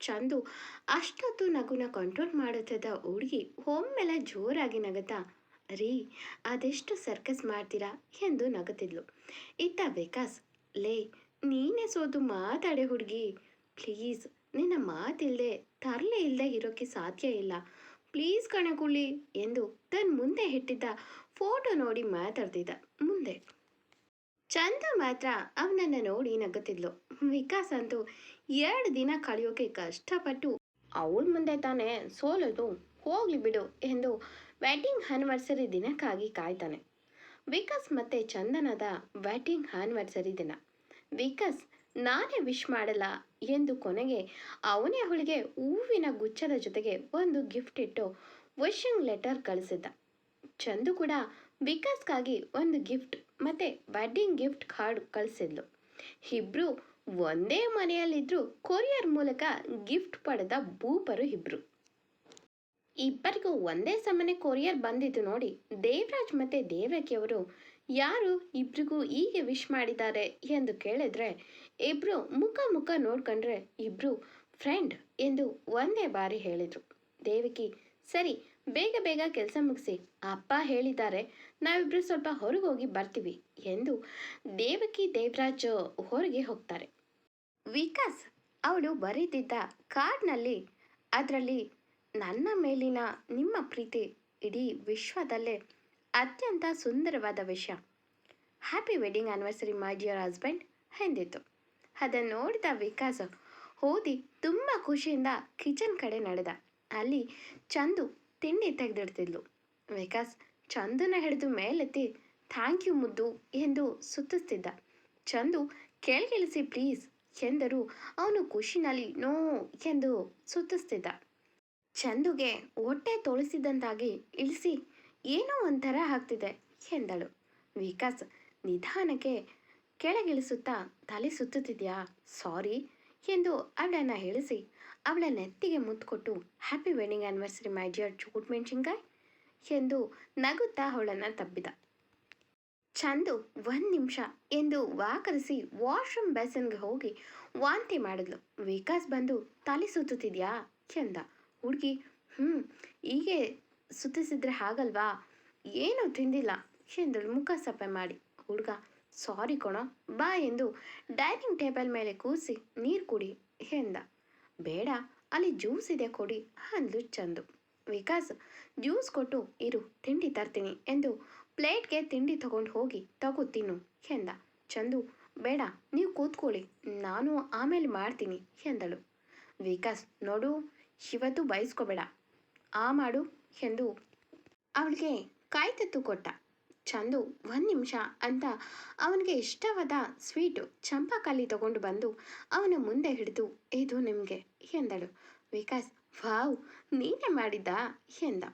ಚಂದು. ಅಷ್ಟೊತ್ತು ನಗುನ ಕಂಟ್ರೋಲ್ ಮಾಡುತ್ತಿದ್ದ ಹುಡುಗಿ ಒಮ್ಮೆಲೆ ಜೋರಾಗಿ ನಗುತ್ತಾ, ರೀ, ಅದೆಷ್ಟು ಸರ್ಕಸ್ ಮಾಡ್ತೀರಾ? ಎಂದು ನಗುತ್ತಿದ್ಲು. ಇತ್ತ ವಿಕಾಸ್, ಲೇ, ನೀನೇ ಸೋದು ಮಾತಾಡೆ ಹುಡುಗಿ. ಪ್ಲೀಸ್, ನಿನ್ನ ಮಾತಿಲ್ಲದೆ ತರಲೆ ಇಲ್ಲದೆ ಇರೋಕ್ಕೆ ಸಾಧ್ಯ ಇಲ್ಲ. ಪ್ಲೀಸ್ ಕಣಗುಳಿ ಎಂದು ತನ್ನ ಮುಂದೆ ಇಟ್ಟಿದ್ದ ಫೋಟೋ ನೋಡಿ ಮಾತಾಡ್ತಿದ್ದ ಮುಂದೆ. ಚಂದ ಮಾತ್ರ ಅವನನ್ನ ನೋಡಿ ನಗುತ್ತಿದ್ಲು. ವಿಕಾಸ್ ಅಂತೂ ಎರಡು ದಿನ ಕಳೆಯೋಕೆ ಕಷ್ಟಪಟ್ಟು ಅವಳ ಮುಂದೆ ತಾನೇ ಸೋಲೋದು, ಹೋಗ್ಲಿ ಬಿಡು ಎಂದು ವೆಡ್ಡಿಂಗ್ ಆನಿವರ್ಸರಿ ದಿನಕ್ಕಾಗಿ ಕಾಯ್ತಾನೆ. ವಿಕಾಸ್ ಮತ್ತೆ ಚಂದನದ ವೆಡ್ಡಿಂಗ್ ಆನಿವರ್ಸರಿ ದಿನ. ವಿಕಾಸ್, ನಾನೇ ವಿಶ್ ಮಾಡಲ್ಲ ಎಂದು ಕೊನೆಗೆ ಅವನೇ ಅವಳಿಗೆ ಹೂವಿನ ಗುಚ್ಛದ ಜೊತೆಗೆ ಒಂದು ಗಿಫ್ಟ್ ಇಟ್ಟು ವಿಶಿಂಗ್ ಲೆಟರ್ ಕಳಿಸಿದ್ದ. ಚಂದು ಕೂಡ ವಿಕಾಸ್ಗಾಗಿ ಒಂದು ಗಿಫ್ಟ್ ಮತ್ತೆ ವೆಡ್ಡಿಂಗ್ ಗಿಫ್ಟ್ ಕಾರ್ಡ್ ಕಳಿಸಿದ್ಲು. ಇಬ್ರು ಒಂದೇ ಮನೆಯಲ್ಲಿದ್ದರೂ ಕೊರಿಯರ್ ಮೂಲಕ ಗಿಫ್ಟ್ ಪಡೆದ ಭೂಪರು ಇಬ್ರು. ಇಬ್ಬರಿಗೂ ಒಂದೇ ಸಮನೆ ಕೊರಿಯರ್ ಬಂದಿದ್ದು ನೋಡಿ ದೇವರಾಜ್ ಮತ್ತೆ ದೇವಕಿಯವರು ಯಾರು ಇಬ್ರಿಗೂ ಹೀಗೆ ವಿಶ್ ಮಾಡಿದ್ದಾರೆ? ಎಂದು ಕೇಳಿದ್ರೆ, ಇಬ್ರು ಮುಖ ಮುಖ ನೋಡ್ಕೊಂಡ್ರೆ ಇಬ್ರು, ಫ್ರೆಂಡ್ ಎಂದು ಒಂದೇ ಬಾರಿ ಹೇಳಿದರು. ದೇವಕಿ, ಸರಿ, ಬೇಗ ಬೇಗ ಕೆಲಸ ಮುಗಿಸಿ, ಅಪ್ಪ ಹೇಳಿದ್ದಾರೆ, ನಾವಿಬ್ರು ಸ್ವಲ್ಪ ಹೊರಗೆ ಹೋಗಿ ಬರ್ತೀವಿ ಎಂದು ದೇವಕಿ ದೇವರಾಜ್ ಹೊರಗೆ ಹೋಗ್ತಾರೆ. ವಿಕಾಸ್ ಅವಳು ಬರೆದಿದ್ದ ಕಾರ್ಡ್ನಲ್ಲಿ, ಅದರಲ್ಲಿ ನನ್ನ ಮೇಲಿನ ನಿಮ್ಮ ಪ್ರೀತಿ ಇಡೀ ವಿಶ್ವದಲ್ಲೇ ಅತ್ಯಂತ ಸುಂದರವಾದ ವಿಷಯ. Happy wedding anniversary my dear husband ಎಂದಿತ್ತು. ಅದನ್ನು ನೋಡಿದ ವಿಕಾಸ್ ಓದಿ ತುಂಬ ಖುಷಿಯಿಂದ ಕಿಚನ್ ಕಡೆ ನಡೆದ. ಅಲ್ಲಿ ಚಂದು ತಿಂಡಿ ತೆಗೆದಿಡ್ತಿದ್ಲು. ವಿಕಾಸ್ ಚಂದನ ಹಿಡಿದು ಮೇಲೆತ್ತಿ ಥ್ಯಾಂಕ್ ಯು ಮುದ್ದು ಎಂದು ಸುತ್ತಿಸ್ತಿದ್ದ. ಚಂದು ಕೆಳಗಿಳಿಸಿ, ಪ್ಲೀಸ್ ಎಂದರು ಅವನು ಖುಷಿನಲ್ಲಿ, ನೋ, ಎಂದು ಸುತ್ತಿಸ್ತಿದ್ದ. ಚಂದುಗೆ ಹೊಟ್ಟೆ ತೋಳಿಸಿದಂತಾಗಿ, ಇಳಿಸಿ, ಏನೋ ಒಂಥರ ಆಗ್ತಿದೆ, ಎಂದಳು. ವಿಕಾಸ್ ನಿಧಾನಕ್ಕೆ ಕೆಳಗಿಳಿಸುತ್ತಾ, ತಲೆ ಸುತ್ತುತ್ತಿದ್ಯಾ? ಸಾರಿ, ಎಂದು ಅವಳನ್ನು ಹೇಳಿಸಿ ಅವಳ ನೆತ್ತಿಗೆ ಮುತ್ಕೊಟ್ಟು, happy wedding anniversary my dear ಚೂಟ್ ಮೆಣಸಿನ್ಕಾಯಿ ಎಂದು ನಗುತ್ತಾ ಅವಳನ್ನು ತಬ್ಬಿದ. ಚಂದು, ಒಂದು ನಿಮಿಷ ಎಂದು ವಾಕರಿಸಿ ವಾಶ್ರೂಮ್ ಬೆಸನ್ಗೆ ಹೋಗಿ ವಾಂತಿ ಮಾಡಿದ್ಲು. ವಿಕಾಸ್ ಬಂದು, ತಲೆ ಸುತ್ತುತ್ತಿದ್ಯಾ? ಎಂದ ಹುಡುಗಿ ಹ್ಞೂ ಹೀಗೆ ಸುತ್ತಿಸಿದ್ರೆ ಹಾಗಲ್ವಾ? ಏನೂ ತಿಂದಿಲ್ಲ. ಎಂದಳು ಮುಖ ಸಪ್ಪೆ ಮಾಡಿ. ಹುಡುಗ, ಸಾರಿ ಕೊಣ, ಬಾ ಎಂದು ಡೈನಿಂಗ್ ಟೇಬಲ್ ಮೇಲೆ ಕೂರಿಸಿ ನೀರು ಕುಡಿ, ಎಂದ. ಬೇಡ, ಅಲ್ಲಿ ಜ್ಯೂಸ್ ಇದೆ ಕೊಡಿ, ಅಂದ್ಲು ಚಂದು. ವಿಕಾಸ್ ಜ್ಯೂಸ್ ಕೊಟ್ಟು ಇರು, ತಿಂಡಿ ತರ್ತೀನಿ ಎಂದು ಪ್ಲೇಟ್ಗೆ ತಿಂಡಿ ತಗೊಂಡು ಹೋಗಿ ತಗೋ ತಿನ್ನು ಎಂದ. ಚಂದು, ಬೇಡ, ನೀವು ಕೂತ್ಕೊಳ್ಳಿ, ನಾನು ಆಮೇಲೆ ಮಾಡ್ತೀನಿ ಎಂದಳು. ವಿಕಾಸ್, ನೋಡು, ಇವತ್ತು ಬಯಸ್ಕೋಬೇಡ ಆ ಮಾಡು ಎಂದು ಅವಳಿಗೆ ಕಾಯ್ತತ್ತು ಕೊಟ್ಟ. ಚಂದು, ಒಂದು ನಿಮಿಷ ಅಂತ ಅವನಿಗೆ ಇಷ್ಟವಾದ ಸ್ವೀಟು ಚಂಪಾಕಾಲಿ ತಗೊಂಡು ಬಂದು ಅವನ ಮುಂದೆ ಹಿಡಿದು, ಇದು ನಿಮಗೆ, ಎಂದಳು. ವಿಕಾಸ್, ವಾವ್, ನೀನೇ ಮಾಡಿದ್ದಾ? ಎಂದ.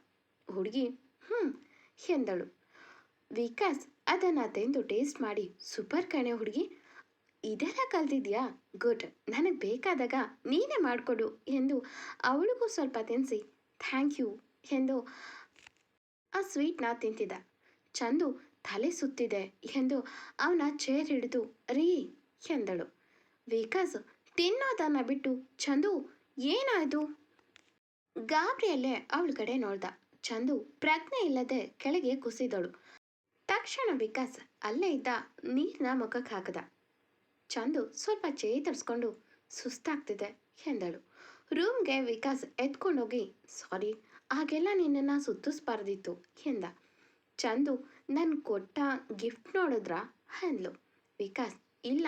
ಹುಡುಗಿ ಹ್ಞೂ ಎಂದಳು. ವಿಕಾಸ್, ಅದನ್ನು ತಿಂದು ಟೇಸ್ಟ್ ಮಾಡಿ. ಸೂಪರ್ ಕಣೆ ಹುಡುಗಿ. ಇದೆಲ್ಲ ಕಲ್ತಿದ್ಯಾ ಗುಡ್. ನನಗೆ ಬೇಕಾದಾಗ ನೀನೇ ಮಾಡಿಕೊಡು, ಎಂದು ಅವಳಿಗೂ ಸ್ವಲ್ಪ ತಿನ್ನಿಸಿ ಥ್ಯಾಂಕ್ ಯು, ಎಂದು ಆ ಸ್ವೀಟ್ನ ತಿಂತಿದ್ದ. ಚಂದು, ತಲೆ ಸುತ್ತಿದೆ, ಎಂದು ಅವನ ಚೇರ್ ಹಿಡಿದು, ರೀ, ಎಂದಳು. ವಿಕಾಸ್, ತಿನ್ನೋದನ್ನು ಬಿಟ್ಟು, ಚಂದು, ಏನಾಯಿತು? ಗಾಬರಿಯಲ್ಲೇ ಅವಳ ಕಡೆ ನೋಡ್ದ. ಚಂದು ಪ್ರಜ್ಞೆ ಇಲ್ಲದೆ ಕೆಳಗೆ ಕುಸಿದಳು. ತಕ್ಷಣ ವಿಕಾಸ್ ಅಲ್ಲೇ ಇದ್ದ ನೀರಿನ ಮುಖಕ್ಕೆ ಹಾಕದ. ಚಂದು ಸ್ವಲ್ಪ ಚೇತರಿಸ್ಕೊಂಡು ಸುಸ್ತಾಗ್ತಿದೆ ಎಂದಳು. ರೂಮ್ಗೆ ವಿಕಾಸ್ ಎತ್ಕೊಂಡೋಗಿ ಸಾರಿ, ಹಾಗೆಲ್ಲ ನಿನ್ನನ್ನು ಸುತ್ತಿಸ್ಬಾರ್ದಿತ್ತು ಎಂದ. ಚಂದು, ನಾನು ಕೊಟ್ಟ ಗಿಫ್ಟ್ ನೋಡಿದ್ರಾ? ಅಂದ್ಲು. ವಿಕಾಸ್, ಇಲ್ಲ,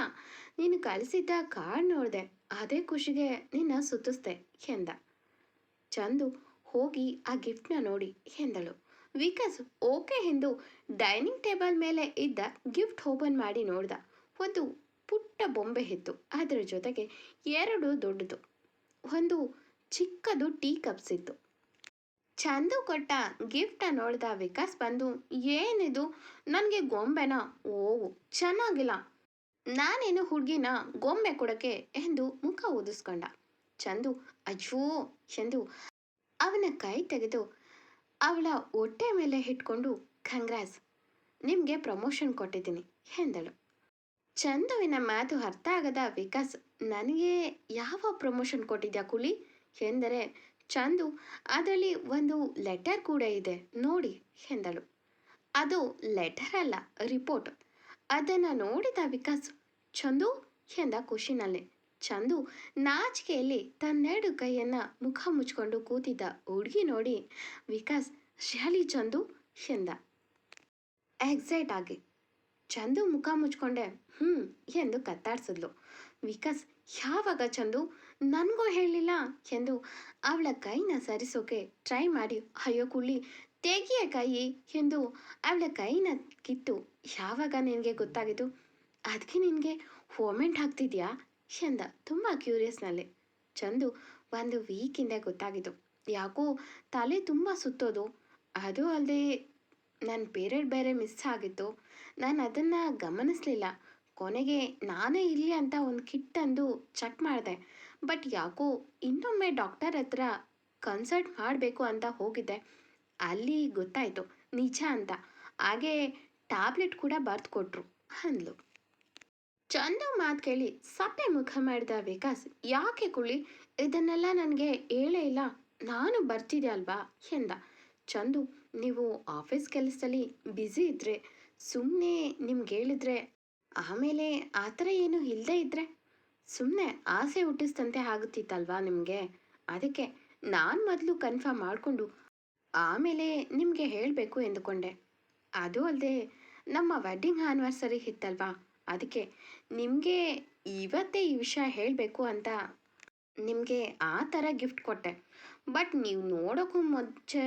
ನೀನು ಕಳಿಸಿದ್ದ ಕಾರ್ಡ್ ನೋಡಿದೆ, ಅದೇ ಖುಷಿಗೆ ನಿನ್ನ ಸುತ್ತಿಸ್ದೆ ಎಂದ. ಚಂದು ಹೋಗಿ ಆ ಗಿಫ್ಟ್ನ ನೋಡಿ ಎಂದಳು. ವಿಕಾಸ್, ಓಕೆ ಎಂದು ಡೈನಿಂಗ್ ಟೇಬಲ್ ಮೇಲೆ ಇದ್ದ ಗಿಫ್ಟ್ ಓಪನ್ ಮಾಡಿ ನೋಡ್ದ. ಒಂದು ಪುಟ್ಟ ಬೊಂಬೆ ಇತ್ತು. ಅದರ ಜೊತೆಗೆ ಎರಡು ದೊಡ್ಡದು. ಒಂದು ಚಿಕ್ಕದು ಟೀ ಕಪ್ಸ್ ಇತ್ತು. ಚಂದು ಕೊಟ್ಟ ಗಿಫ್ಟ ನೋಡ್ದ ವಿಕಾಸ್ ಬಂದು, ಏನಿದು? ನನಗೆ ಗೊಂಬೆನ? ಓ ಚೆನ್ನಾಗಿಲ್ಲ. ನಾನೇನು ಹುಡುಗಿನ ಗೊಂಬೆ ಕೊಡಕ್ಕೆ? ಎಂದು ಮುಖ ಊದಿಸ್ಕೊಂಡ ಚಂದು ಅಜ್ಜೋ ಎಂದು ಅವನ ಕೈ ತೆಗೆದು ಅವಳ ಹೊಟ್ಟೆ ಮೇಲೆ ಇಟ್ಕೊಂಡು ಕಂಗ್ರಾಸ್ ನಿಮಗೆ ಪ್ರಮೋಷನ್ ಕೊಟ್ಟಿದ್ದೀನಿ, ಎಂದಳು. ಚಂದುವಿನ ಮಾತು ಅರ್ಥ ಆಗದ ವಿಕಾಸ್, ನನಗೆ ಯಾವ ಪ್ರಮೋಷನ್ ಕೊಟ್ಟಿದ್ಯಾ ಕುಲಿ? ಎಂದರೆ, ಚಂದು, ಅದರಲ್ಲಿ ಒಂದು ಲೆಟರ್ ಕೂಡ ಇದೆ, ನೋಡಿ, ಎಂದಳು. ಅದು ಲೆಟರ್ ಅಲ್ಲ, ರಿಪೋರ್ಟ್. ಅದನ್ನು ನೋಡಿದ ವಿಕಾಸ್, ಚಂದು? ಎಂದ ಖುಷಿನಲ್ಲಿ. ಚಂದು ನಾಚಿಕೆಯಲ್ಲಿ ತನ್ನೆರಡು ಕೈಯನ್ನ ಮುಖ ಮುಚ್ಕೊಂಡು ಕೂತಿದ್ದ ಹುಡುಗಿ ನೋಡಿ ವಿಕಾಸ್ ಶಾಲಿ ಚಂದು ಎಂದ ಎಕ್ಸೈಟ್ ಆಗಿ, ಚಂದು ಮುಖ ಮುಚ್ಕೊಂಡೆ ಹ್ಞೂ ಎಂದು ಕತ್ತಾಡ್ಸಿದ್ಲು. ವಿಕಾಸ್, ಯಾವಾಗ ಚಂದು? ನನಗೂ ಹೇಳಲಿಲ್ಲ, ಎಂದು ಅವಳ ಕೈನ ಸರಿಸೋಕೆ ಟ್ರೈ ಮಾಡಿ, ಅಯ್ಯೋ ಕುಳ್ಳಿ, ತೆಗಿಯ ಕೈ, ಎಂದು ಅವಳ ಕೈನ ಕಿತ್ತು, ಯಾವಾಗ ನಿನಗೆ ಗೊತ್ತಾಗಿದ್ದು? ಅದಕ್ಕೆ ನಿನಗೆ ಹೋಮೆಂಟ್ ಹಾಕ್ತಿದ್ಯಾ? ಎಂದ ತುಂಬ ಕ್ಯೂರಿಯಸ್ನಲ್ಲಿ ಚಂದು ಒಂದು ವೀಕಿಂದ ಗೊತ್ತಾಗಿದ್ದು. ಯಾಕೋ ತಲೆ ತುಂಬ ಸುತ್ತೋದು. ಅದು ಅಲ್ಲದೆ ನನ್ನ ಪೀರಿಯಡ್ ಬೇರೆ ಮಿಸ್ ಆಗಿತ್ತು. ನಾನು ಅದನ್ನು ಗಮನಿಸಲಿಲ್ಲ. ಕೊನೆಗೆ ನಾನೇ ಇಲ್ಲಿ ಅಂತ ಒಂದು ಕಿಟ್ ಅಂದು ಚೆಕ್ ಮಾಡಿದೆ. ಬಟ್ ಯಾಕೋ ಇನ್ನೊಮ್ಮೆ ಡಾಕ್ಟರ್ ಹತ್ರ ಕನ್ಸಲ್ಟ್ ಮಾಡಬೇಕು ಅಂತ ಹೋಗಿದ್ದೆ. ಅಲ್ಲಿ ಗೊತ್ತಾಯಿತು, ನಿಜ ಅಂತ. ಹಾಗೆ ಟ್ಯಾಬ್ಲೆಟ್ ಕೂಡ ಬರೆದು ಕೊಟ್ರು ಅಂದ್ಲು. ಚಂದು ಮಾತು ಕೇಳಿ ಸಪ್ಪೆ ಮುಖ ಮಾಡಿದ ವಿಕಾಸ್, ಯಾಕೆ ಕುಳಿ ಇದನ್ನೆಲ್ಲ ನನಗೆ ಹೇಳೇ ಇಲ್ಲ. ನಾನು ಬರ್ತಿದ್ದೆ ಅಲ್ವಾ? ಎಂದ. ಚಂದು, ನೀವು ಆಫೀಸ್ ಕೆಲಸದಲ್ಲಿ ಬ್ಯುಸಿ ಇದ್ದರೆ ಸುಮ್ಮನೆ ನಿಮ್ಗೆ ಹೇಳಿದ್ರೆ, ಆಮೇಲೆ ಆ ಥರ ಏನು ಇಲ್ಲದೆ ಇದ್ದರೆ ಸುಮ್ಮನೆ ಆಸೆ ಹುಟ್ಟಿಸ್ತಂತೆ ಆಗುತ್ತಿತ್ತಲ್ವಾ ನಿಮಗೆ? ಅದಕ್ಕೆ ನಾನು ಮೊದಲು ಕನ್ಫರ್ಮ್ ಮಾಡಿಕೊಂಡು ಆಮೇಲೆ ನಿಮಗೆ ಹೇಳಬೇಕು ಎಂದುಕೊಂಡೆ. ಅದು ಅಲ್ಲದೆ ನಮ್ಮ ವೆಡ್ಡಿಂಗ್ ಆ್ಯನಿವರ್ಸರಿ ಇತ್ತಲ್ವಾ? ಅದಕ್ಕೆ ನಿಮಗೆ ಇವತ್ತೇ ಈ ವಿಷಯ ಹೇಳಬೇಕು ಅಂತ ನಿಮಗೆ ಆ ಥರ ಗಿಫ್ಟ್ ಕೊಟ್ಟೆ. ಬಟ್ ನೀವು ನೋಡೋಕ್ಕೂ ಮುಂಚೆ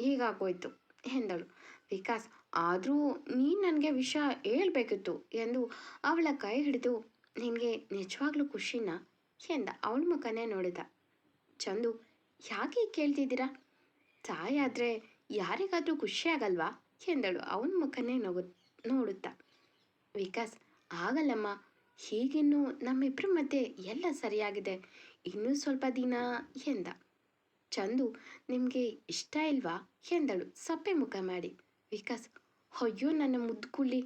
ಹೀಗಾಗೋಯ್ತು. ಎಂದಳು. ವಿಕಾಸ್, ಆದರೂ ನೀನು ನನಗೆ ವಿಷಯ ಹೇಳ್ಬೇಕಿತ್ತು ಎಂದು ಅವಳ ಕೈ ಹಿಡಿದು ನಿನಗೆ ನಿಜವಾಗ್ಲೂ ಖುಷಿನಾ? ಎಂದ. ಅವಳ ಮುಖನೇ ನೋಡಿದ. ಚಂದು, ಯಾಕೆ ಕೇಳ್ತಿದ್ದೀರಾ? ತಾಯಾದರೆ ಯಾರಿಗಾದರೂ ಖುಷಿ ಆಗಲ್ವಾ? ಎಂದಳು. ಅವನ ಮುಖನೇ ನೋಗು, ನೋಡುತ್ತಾ. ವಿಕಾಸ್ ಆಗಲ್ಲಮ್ಮ. ಹೀಗಿನ್ನು ನಮ್ಮಿಬ್ಬರ ಮಧ್ಯೆ ಎಲ್ಲ ಸರಿಯಾಗಿದೆ. ಇನ್ನೂ ಸ್ವಲ್ಪ ದಿನ, ಎಂದ. ಚಂದು, ನಿಮಗೆ ಇಷ್ಟ ಇಲ್ವಾ? ಎಂದಳು. ಸಪ್ಪೆ ಮುಖ ಮಾಡಿ. ವಿಕಾಸ್, ಅಯ್ಯೋ, ನನ್ನ ಮುದ್ದುಕುಳ್ಳಿ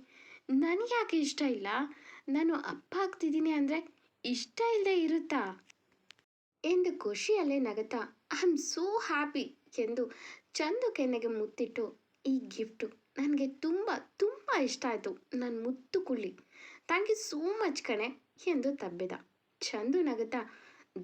ನನಗ್ಯಾಕೆ ಇಷ್ಟ ಇಲ್ಲ? ನಾನು ಅಪ್ಪ ಆಗ್ತಿದ್ದೀನಿ ಅಂದರೆ ಇಷ್ಟ ಇಲ್ಲದೆ ಇರುತ್ತಾ? ಎಂದು ಖುಷಿಯಲ್ಲೇ ನಗತಾ ಐ ಆಮ್ ಸೋ ಹ್ಯಾಪಿ ಎಂದು ಚಂದು ಕೆನ್ನೆಗೆ ಮುತ್ತಿಟ್ಟು, ಈ ಗಿಫ್ಟು ನನಗೆ ತುಂಬ ತುಂಬ ಇಷ್ಟ ಆಯಿತು ನನ್ನ ಮುತ್ತು ಕುಳ್ಳಿ ಥ್ಯಾಂಕ್ ಯು ಸೋ ಮಚ್ ಕಣೆ ಎಂದು ತಬ್ಬಿದ. ಚಂದು ನಗುತ್ತಾ,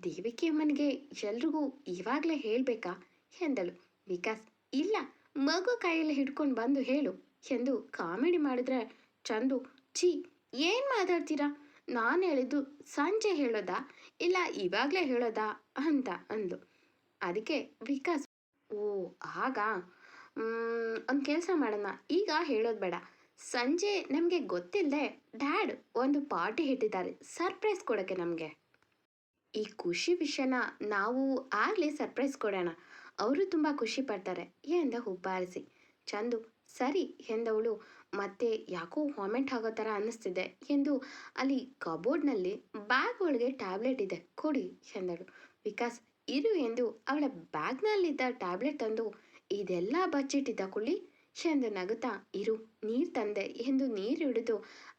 ದೇವಿಕೆ ಅಮ್ಮನಿಗೆ ಎಲ್ರಿಗೂ ಇವಾಗಲೇ ಹೇಳಬೇಕಾ? ಎಂದಳು. ವಿಕಾಸ್, ಇಲ್ಲ, ಮಗು ಕೈಯಲ್ಲಿ ಹಿಡ್ಕೊಂಡು ಬಂದು ಹೇಳು ಎಂದು ಕಾಮಿಡಿ ಮಾಡಿದ್ರೆ ಚಂದು, ಛೀ, ಏನು ಮಾತಾಡ್ತೀರಾ? ನಾನು ಹೇಳಿದ್ದು ಸಂಜೆ ಹೇಳೋದಾ? ಇಲ್ಲ, ಇವಾಗಲೇ ಹೇಳೋದಾ? ಅಂತ ಅಂದು ಅದಕ್ಕೆ ವಿಕಾಸ್, ಓ, ಆಗ? ಒಂದು ಕೆಲಸ ಮಾಡೋಣ. ಈಗ ಹೇಳೋದು ಬೇಡ. ಸಂಜೆ ನಮಗೆ ಗೊತ್ತಿಲ್ಲದೆ ಡ್ಯಾಡ್ ಒಂದು ಪಾರ್ಟಿ ಇಟ್ಟಿದ್ದಾರೆ. ಸರ್ಪ್ರೈಸ್ ಕೊಡೋಕ್ಕೆ ನಮಗೆ. ಈ ಖುಷಿ ವಿಷಯನ ನಾವು ಆಗಲೇ ಸರ್ಪ್ರೈಸ್ ಕೊಡೋಣ. ಅವರು ತುಂಬ ಖುಷಿ ಪಡ್ತಾರೆ. ಎಂದ ಹುಬ್ಬಾರಿಸಿ. ಚಂದು, ಸರಿ ಎಂದವಳು, ಮತ್ತೆ ಯಾಕೋ ವಾಮೆಂಟ್ ಆಗೋ ಥರ ಅನ್ನಿಸ್ತಿದೆ ಎಂದು ಅಲ್ಲಿ ಕಬೋರ್ಡ್ನಲ್ಲಿ ಬ್ಯಾಗ್ ಒಳಗೆ ಟ್ಯಾಬ್ಲೆಟ್ ಇದೆ, ಕೊಡಿ ಎಂದಳು. ವಿಕಾಸ್, ಇರು ಎಂದು ಅವಳ ಬ್ಯಾಗ್ನಲ್ಲಿದ್ದ ಟ್ಯಾಬ್ಲೆಟ್ ತಂದು, ಇದೆಲ್ಲ ಬಚ್ಚಿಟ್ಟಿದ್ದ ಕುಳ್ಳಿ? ಎಂದು ನಗುತ್ತಾ, ಇರು, ನೀರು ತಂದೆ ಎಂದು ನೀರು ಹಿಡಿದು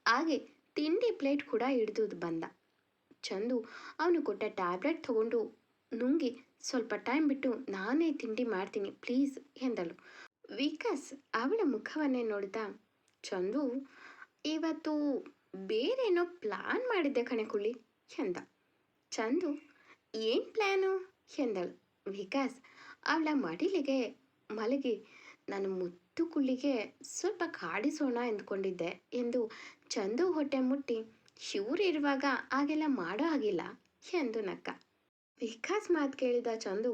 ಹಾಗೆ ತಿಂಡಿ ಪ್ಲೇಟ್ ಕೂಡ ಹಿಡಿದು ಬಂದ. ಚಂದು ಅವನು ಕೊಟ್ಟ ಟ್ಯಾಬ್ಲೆಟ್ ತಗೊಂಡು ನುಂಗಿ, ಸ್ವಲ್ಪ ಟೈಮ್ ಬಿಟ್ಟು ನಾನೇ ತಿಂಡಿ ಮಾಡ್ತೀನಿ, ಪ್ಲೀಸ್ ಎಂದಳು. ವಿಕಾಸ್ ಅವಳ ಮುಖವನ್ನೇ ನೋಡಿದ ಚಂದು, ಇವತ್ತು ಬೇರೇನೋ ಪ್ಲಾನ್ ಮಾಡಿದ್ದೆ ಕಣೆ ಕುಳ್ಳಿ ಎಂದ. ಚಂದು, ಏನು ಪ್ಲ್ಯಾನು ಎಂದಳು. ವಿಕಾಸ್ ಅವಳ ಮಡಿಲಿಗೆ ಮಲಗಿ ನಾನು ಮುತ್ತು ಕುಳ್ಳಿಗೆ ಸ್ವಲ್ಪ ಕಾಡಿಸೋಣ ಎಂದ್ಕೊಂಡಿದ್ದೆ ಎಂದು ಚಂದು ಹೊಟ್ಟೆ ಮುಟ್ಟಿ. ಶಿವರು ಇರುವಾಗ ಹಾಗೆಲ್ಲ ಮಾಡೋ ಹಾಗಿಲ್ಲ ಎಂದು ನಕ್ಕ. ವಿಕಾಸ್ ಮಾತು ಕೇಳಿದ ಚಂದು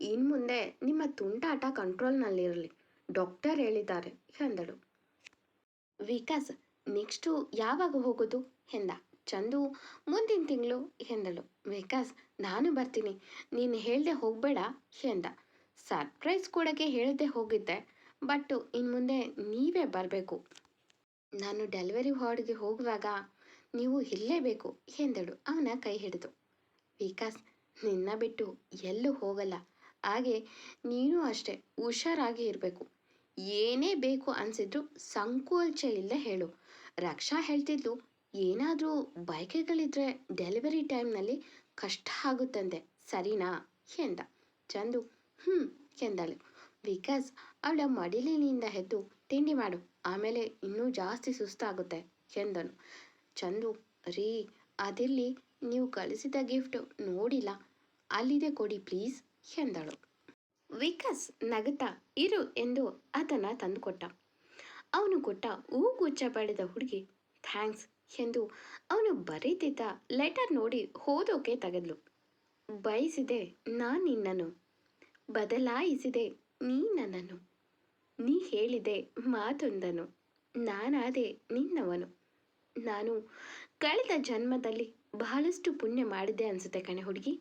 ಇನ್ನು ಮುಂದೆ ನಿಮ್ಮ ತುಂಟಾಟ ಕಂಟ್ರೋಲ್ನಲ್ಲಿರಲಿ, ಡಾಕ್ಟರ್ ಹೇಳಿದ್ದಾರೆ, ಎಂದಳು. ವಿಕಾಸ್, ನೆಕ್ಸ್ಟು ಯಾವಾಗ ಹೋಗೋದು? ಎಂದ. ಚಂದು, ಮುಂದಿನ ತಿಂಗಳು, ಎಂದಳು. ವಿಕಾಸ್, ನಾನು ಬರ್ತೀನಿ, ನೀನು ಹೇಳ್ದೆ ಹೋಗಬೇಡ, ಎಂದ. ಸರ್ಪ್ರೈಸ್ ಕೊಡೋಕ್ಕೆ ಹೇಳ್ದೆ ಹೋಗಿದ್ದೆ. ಬಟ್ ಇನ್ನು ಮುಂದೆ ನೀವೇ ಬರಬೇಕು. ನಾನು ಡೆಲಿವರಿ ವಾರ್ಡ್ಗೆ ಹೋಗುವಾಗ ನೀವು ಇರಲೇಬೇಕು ಎಂದಳು ಅವನ ಕೈ ಹಿಡಿದು. ವಿಕಾಸ್, ನಿನ್ನ ಬಿಟ್ಟು ಎಲ್ಲೂ ಹೋಗಲ್ಲ. ಹಾಗೆ ನೀನು ಅಷ್ಟೇ ಹುಷಾರಾಗಿ ಇರಬೇಕು. ಏನೇ ಬೇಕು ಅನಿಸಿದ್ರು ಸಂಕೋಚ ಇಲ್ಲದೆ ಹೇಳು. ರಕ್ಷಾ ಹೇಳ್ತಿದ್ಲು, ಏನಾದರೂ ಬೈಕೆಗಳಿದ್ರೆ ಡೆಲಿವರಿ ಟೈಮ್ನಲ್ಲಿ ಕಷ್ಟ ಆಗುತ್ತಂತೆ, ಸರಿನಾ? ಎಂದ. ಚಂದು ಹ್ಞೂ ಎಂದಳು. ವಿಕಾಸ್ ಅವಳ ಮಡಿಲಿನಿಂದ ಎದ್ದು, ತಿಂಡಿ ಮಾಡು, ಆಮೇಲೆ ಇನ್ನೂ ಜಾಸ್ತಿ ಸುಸ್ತಾಗುತ್ತೆ, ಎಂದನು. ಚಂದು, ರೀ ಅದಿಲ್ಲಿ ನೀವು ಕಳಿಸಿದ ಗಿಫ್ಟ್ ನೋಡಿಲ್ಲ ಅಲ್ಲಿದೆ ಕೊಡಿ ಪ್ಲೀಸ್ ಎಂದಳು. ವಿಕಾಸ್ ನಗುತ್ತಾ, ಇರು ಎಂದು ಅದನ್ನು ತಂದುಕೊಟ್ಟ. ಅವನು ಕೊಟ್ಟ ಹೂಗುಚ್ಛ ಪಡೆದ ಹುಡುಗಿ ಥ್ಯಾಂಕ್ಸ್ ಎಂದು ಅವನು ಬರೀತಿದ್ದ ಲೆಟರ್ ನೋಡಿ ಓದೋಕೆ ತೆಗೆದ್ಲು. ಬಯಸಿದೆ ನಾನು ನಿನ್ನನ್ನು, ಬದಲಾಯಿಸಿದೆ ನೀ ನನ್ನನು. ನೀ ಹೇಳಿದೆ ಮಾತೊಂದನು. ನಾನಾದೆ ನಿನ್ನವನು. ನಾನು ಕಳೆದ ಜನ್ಮದಲ್ಲಿ ಬಹಳಷ್ಟು ಪುಣ್ಯ ಮಾಡಿದ್ದೆ ಅನಿಸುತ್ತೆ ಕಣೆ ಹುಡುಗಿ.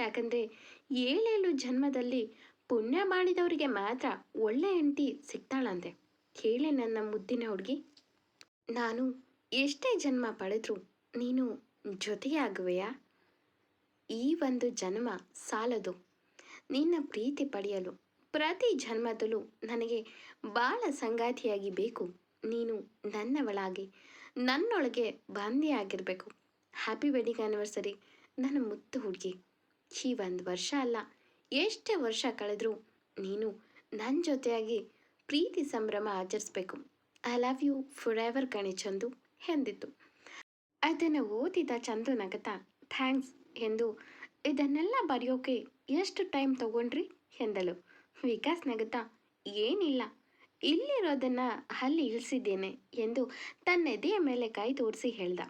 ಯಾಕಂದರೆ ಏಳೇಳು ಜನ್ಮದಲ್ಲಿ ಪುಣ್ಯ ಮಾಡಿದವರಿಗೆ ಮಾತ್ರ ಒಳ್ಳೆ ಹೆಂಡತಿ ಸಿಗ್ತಾಳಂತೆ. ಹೇಳಿ ನನ್ನ ಮುದ್ದಿನ ಹುಡುಗಿ. ನಾನು ಎಷ್ಟೇ ಜನ್ಮ ಪಡೆದ್ರು ನೀನು ಜೊತೆಯಾಗುವೆಯಾ? ಈ ಒಂದು ಜನ್ಮ ಸಾಲದು. ನಿನ್ನ ಪ್ರೀತಿ ಪಡೆಯಲು ಪ್ರತಿ ಜನ್ಮದಲ್ಲೂ ನನಗೆ ಬಾಳ ಸಂಗಾತಿಯಾಗಿ ಬೇಕು. ನೀನು ನನ್ನವಳಾಗಿ, ನನ್ನೊಳಗೆ ಬಂದಿಯಾಗಿರಬೇಕು ಹ್ಯಾಪಿ ವೆಡ್ಡಿಂಗ್ ಆ್ಯನಿವರ್ಸರಿ ನನ್ನ ಮುತ್ತು ಹುಡುಗಿ. ಈ ಒಂದು ವರ್ಷ ಅಲ್ಲ, ಎಷ್ಟೇ ವರ್ಷ ಕಳೆದರೂ ನೀನು ನನ್ನ ಜೊತೆಯಾಗಿ ಪ್ರೀತಿ ಸಂಭ್ರಮ ಆಚರಿಸ್ಬೇಕು. I love you forever ಕಣೆ ಚಂದು ಎಂದಿತ್ತು. ಅದನ್ನು ಓದಿದ ಚಂದು ನಗತ ಥ್ಯಾಂಕ್ಸ್ ಎಂದು ಇದನ್ನೆಲ್ಲ ಬರೆಯೋಕೆ ಎಷ್ಟು ಟೈಮ್ ತಗೊಂಡ್ರಿ ಎಂದಳು. ವಿಕಾಸ್ ನಗುತ್ತಾ, ಏನಿಲ್ಲ, ಇಲ್ಲಿರೋದನ್ನ ಅಲ್ಲಿ ಇಳಿಸಿದ್ದೇನೆ ಎಂದು ತನ್ನ ಎದೆಯ ಮೇಲೆ ಕೈ ತೋರಿಸಿ ಹೇಳ್ದ.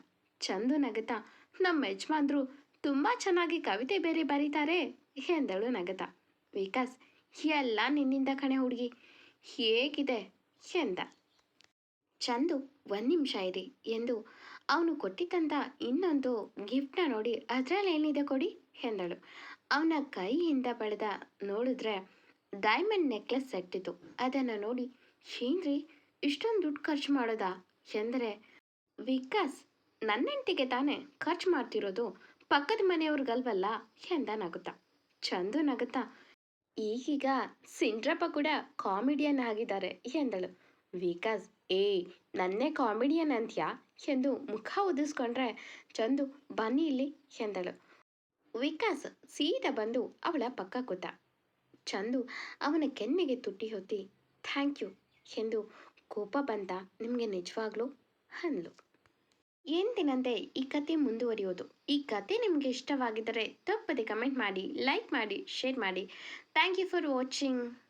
ಚಂದು ನಗತ ನಮ್ಮ ಯಜಮಾನ್ರು ತುಂಬ ಚೆನ್ನಾಗಿ ಕವಿತೆ ಬೇರೆ ಬರೀತಾರೆ ಎಂದಳು ನಗತ ವಿಕಾಸ್, ಎಲ್ಲ ನಿನ್ನಿಂದ ಕಣೆ ಹುಡುಗಿ, ಹೇಗಿದೆ? ಎಂದ. ಚಂದು, ಒಂದು ನಿಮಿಷ ಇರಿ ಎಂದು ಅವನು ಕೊಟ್ಟಿದ್ದಂಥ ಇನ್ನೊಂದು ಗಿಫ್ಟ್ನ ನೋಡಿ ಅದರಲ್ಲೇನಿದೆ ಕೊಡಿ? ಎಂದಳು. ಅವನ ಕೈಯಿಂದ ಪಡೆದ ನೋಡಿದ್ರೆ ಡೈಮಂಡ್ ನೆಕ್ಲೆಸ್ ಸೆಟ್ ಇತ್ತು ಅದನ್ನು ನೋಡಿ ಶೀನ್ರಿ ಇಷ್ಟೊಂದು ದುಡ್ಡು ಖರ್ಚು ಮಾಡೋದಾ? ಎಂದರೆ, ವಿಕಾಸ್, ನನ್ನೆಂಟಿಗೆ ತಾನೇ ಖರ್ಚು ಮಾಡ್ತಿರೋದು. ಪಕ್ಕದ ಮನೆಯವ್ರಿಗಲ್ವಲ್ಲ? ಎಂದ ನಗುತ್ತ ಚಂದು ನಗುತ್ತ, ಈಗೀಗ ಸಿಂಡ್ರಪ್ಪ ಕೂಡ ಕಾಮಿಡಿಯನ್ ಆಗಿದ್ದಾರೆ, ಎಂದಳು. ವಿಕಾಸ್ ಏ ನನ್ನೇ ಕಾಮಿಡಿಯನ್ ಅಂತ್ಯಾ? ಎಂದು ಮುಖ ಉದಿಸ್ಕೊಂಡ್ರೆ, ಚಂದು, ಬನ್ನಿ ಇಲ್ಲಿ, ಎಂದಳು. ವಿಕಾಸ್ ಸೀದಾ ಬಂದು ಅವಳ ಪಕ್ಕ ಕೂತ ಚಂದು ಅವನ ಕೆನ್ನೆಗೆ ತುಟ್ಟಿ ಹೊತ್ತಿ, ಥ್ಯಾಂಕ್ ಯು ಎಂದು ಕೋಪ ಬಂತ ನಿಮಗೆ ನಿಜವಾಗ್ಲೂ? ಅಂದ್ಲು. ಎಂದಿನಂತೆ ಈ ಕತೆ ಮುಂದುವರಿಯೋದು. ಈ ಕತೆ ನಿಮಗೆ ಇಷ್ಟವಾಗಿದ್ದರೆ ತಪ್ಪದೆ ಕಮೆಂಟ್ ಮಾಡಿ, ಲೈಕ್ ಮಾಡಿ, ಶೇರ್ ಮಾಡಿ. Thank you for watching.